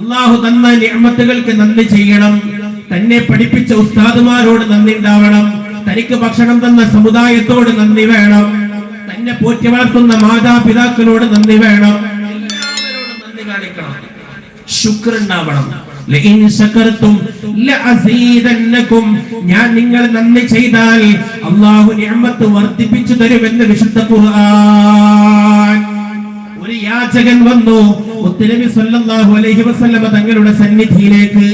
അള്ളാഹു തന്ന നിയമത്തുകൾക്ക് നന്ദി ചെയ്യണം. തന്നെ പഠിപ്പിച്ച ഉസ്താദുമാരോട് നന്ദി ഉണ്ടാവണം. തനിക്ക് ഭക്ഷണം തന്ന സമുദായത്തോട് നന്ദി വേണം. തന്നെ പോറ്റി വളർത്തുന്ന മാതാപിതാക്കളോട് നന്ദി വേണം. എല്ലാവരോടും നന്ദി കാണിക്കണം. ലഅസീദന്നകും ഞാൻ നിങ്ങൾ നന്ദി ചെയ്താൽ അല്ലാഹു നിഅമത്ത് വർദ്ധിപ്പിച്ചു തരുമെന്ന് വിശുദ്ധ ഖുർആൻ. ഒരു യാചകൻ വന്നു മുത്തുനബി സല്ലല്ലാഹു അലൈഹി വസല്ലമ തങ്ങളുടെ സന്നിധിയിലേക്ക്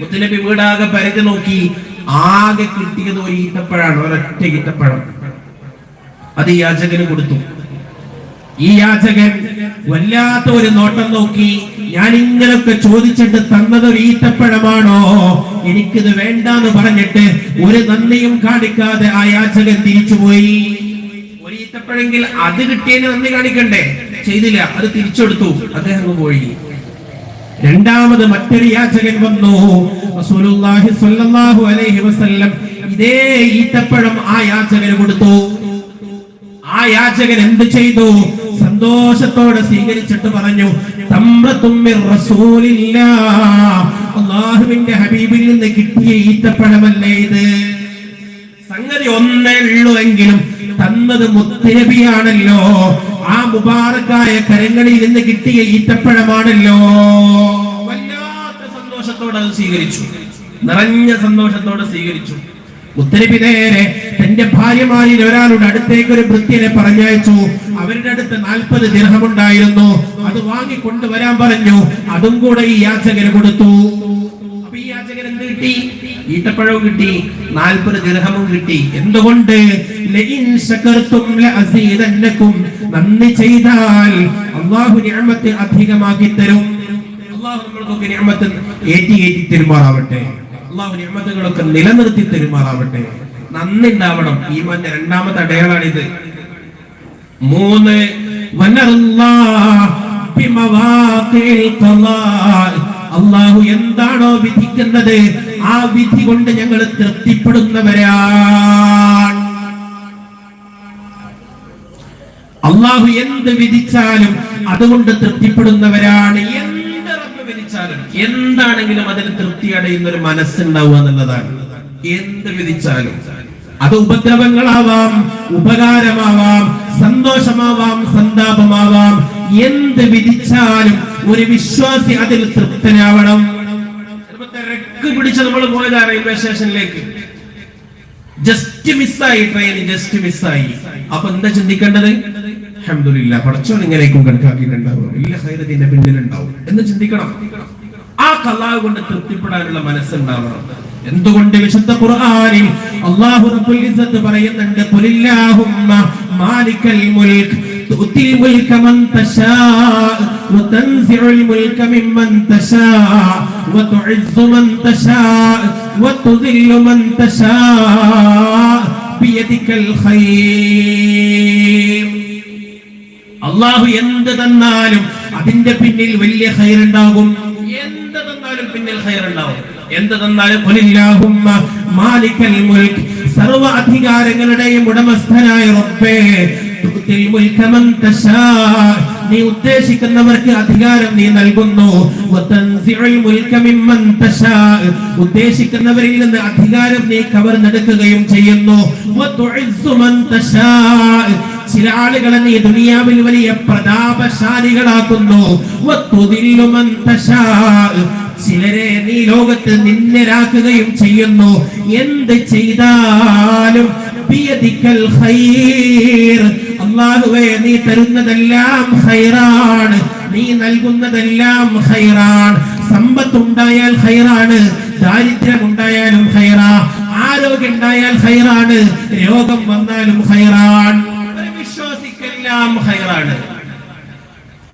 മുത്തലബി വീടാകെ പരതി നോക്കി ആകെ കിട്ടിയത് ഒരു ഈത്തപ്പഴാണ് ഒരൊറ്റ ഈത്തപ്പഴം അത് യാചകന് കൊടുത്തു. ഈ യാചകൻ വല്ലാത്ത ഒരു നോട്ടം നോക്കി ഞാൻ ഇങ്ങനൊക്കെ ചോദിച്ചിട്ട് തന്നത് ഒരു ഈത്തപ്പഴമാണോ എനിക്കിത് വേണ്ടാന്ന് പറഞ്ഞിട്ട് ഒരു നന്ദിയും കാണിക്കാതെ ആ യാചകൻ തിരിച്ചുപോയി. ഒരു ഈത്തപ്പഴെങ്കിൽ അത് കിട്ടിയതിന് നന്ദി കാണിക്കണ്ടേ? ചെയ്തില്ല. അത് തിരിച്ചെടുത്തു. അദ്ദേഹം പോയി. രണ്ടാമത് മറ്റൊരു യാചകൻ വന്നു. റസൂലുള്ളാഹി സ്വല്ലല്ലാഹു അലൈഹി വസല്ലം ഇതേ ഈത്തപ്പഴം ആ യാചകന് കൊടുത്തു. ആ യാചകൻ എന്ത് ചെയ്തു? സന്തോഷത്തോടെ സ്വീകരിച്ചിട്ട് പറഞ്ഞു. അള്ളാഹുവിന്റെ ഹബീബിൽ നിന്ന് കിട്ടിയ ഈത്തപ്പഴമല്ലേ ഇത്? സംഗതി ഒന്നേ ഉള്ളൂ എങ്കിലും തന്നത് മുത്തേബിയാണല്ലോ. ആ മുബാറക്കായ കരങ്ങളിൽ നിന്ന് കിട്ടിയ ഈത്തപ്പഴമാണല്ലോ വല്ലാത്ത സന്തോഷത്തോടെ അത് സ്വീകരിച്ചു. നിറഞ്ഞ സന്തോഷത്തോടെ സ്വീകരിച്ചു. മുത്തനബി നേരെ തന്റെ ഭാര്യമാരിൽ ഒരാളുടെ അടുത്തേക്ക് ഒരു വൃത്തിയെ പറഞ്ഞയച്ചു. അവരുടെ അടുത്ത് നാൽപ്പത് ദിർഹമുണ്ടായിരുന്നു. അത് വാങ്ങിക്കൊണ്ടുവരാൻ പറഞ്ഞു. അതും കൂടെ ഈ യാചകന് കൊടുത്തു അപ്പൊ ഈ യാചകൻ എന്ത് കിട്ടി ഈട്ടപ്പഴവും കിട്ടി നാൽപ്പത് ഗ്രഹവും കിട്ടി. എന്തുകൊണ്ട്? നന്ദി ചെയ്താൽ അല്ലാഹു നിഅമത്ത് അധികമാക്കി തരും. നിഅമത്തുകളൊക്കെ നിലനിർത്തി തെരുമാറാവട്ടെ. നന്ദി ഉണ്ടാവണം ഈ ഈമാന്റെ രണ്ടാമത്തെ അടയാളാണിത്. മൂന്ന് അള്ളാഹു എന്താണോ വിധിക്കുന്നത്? ആ വിധി കൊണ്ട് ഞങ്ങൾ തൃപ്തിപ്പെടുന്നവരാണ്. അള്ളാഹു എന്ത് വിധിച്ചാലും അതുകൊണ്ട് തൃപ്തിപ്പെടുന്നവരാണ്. എന്താണെങ്കിലും അതിൽ തൃപ്തി അടയുന്ന ഒരു മനസ്സുണ്ടാവുക എന്നുള്ളതാണ്. എന്ത് വിധിച്ചാലും. അത് ഉപദ്രവങ്ങളാവാം ഉപകാരമാവാം സന്തോഷമാവാം സന്താപമാവാം. എന്ത് വിധിച്ചാലും ഒരു വിശ്വാസി അതിൽ തൃപ്തനാവണം. തിരക്ക് പിടിച്ച് നമ്മൾ പോയതാ റെയിൽവേ സ്റ്റേഷനിലേക്ക് ജസ്റ്റ് മിസ്സായി ട്രെയിൻ ജസ്റ്റ് മിസ്സായി അപ്പൊ എന്താ ചിന്തിക്കേണ്ടത്? അഹമ്മദില്ല പടച്ചോൻ ഇങ്ങനെയൊക്കെ കണക്കാക്കിയിട്ടുണ്ടാവും. ഇല്ല ഹൈറത്തിന്റെ പിന്നിലുണ്ടാവും. എന്ന് ചിന്തിക്കണം. ആ കലാവ് കൊണ്ട് തൃപ്തിപ്പെടാനുള്ള മനസ്സുണ്ടാവണം. എന്തുകൊണ്ട്? വിശുദ്ധ ഖുർആനിൽ അല്ലാഹു റബ്ബുൽ ഇസ്സത്ത് പറയുന്നുണ്ട് ഖുലില്ലാഹുമ്മ മാലിക്കൽ മുൽക്ക് تؤتي الملك من تشاء وتنزع الملك ممن تشاء وتعز من تشاء وتذل من تشاء بيدك الخير അള്ളാഹു എന്ത് തന്നാലും അതിന്റെ പിന്നിൽ വലിയ ഹൈറുണ്ടാകും എന്ത് തന്നാലും പിന്നിൽ ഹൈറുണ്ടാവും എന്ത് തന്നാലും ഖുലില്ലാഹുമ്മ മാലിക്കൽ മുൽക്ക് സർവ അധികാരങ്ങളുടെയും ഉടമസ്ഥനായ റബ്ബേ ഉദ്ദേശിക്കുന്നവർക്ക് അധികാരം നീ നൽകുന്നു. ഉദ്ദേശിക്കുന്നവരിൽ നിന്ന് അധികാരം നീ കവർന്നെടുക്കുകയും ചെയ്യുന്നു. ചില ആളുകളെ നീ ദുനിയാവിൽ വലിയ പ്രതാപശാലികളാക്കുന്നു. ചിലരെ നീ ലോകത്ത് നിന്നരാക്കുകയും ചെയ്യുന്നു. എന്ത് ചെയ്താലും അല്ലാഹുവേ നീ തരുന്നതെല്ലാം ഖൈറാണ്. നീ നൽകുന്നതെല്ലാം ഖൈറാണ്. സമ്പത്തുണ്ടായാൽ ഖൈറാണ് ദാരിദ്ര്യം ഉണ്ടായാലും ഹൈറാ ആരോഗ്യം ഉണ്ടായാൽ ഖൈറാണ് രോഗം വന്നാലും ഒരു വിശ്വാസിക്കെല്ലാം ഖൈറാണ്.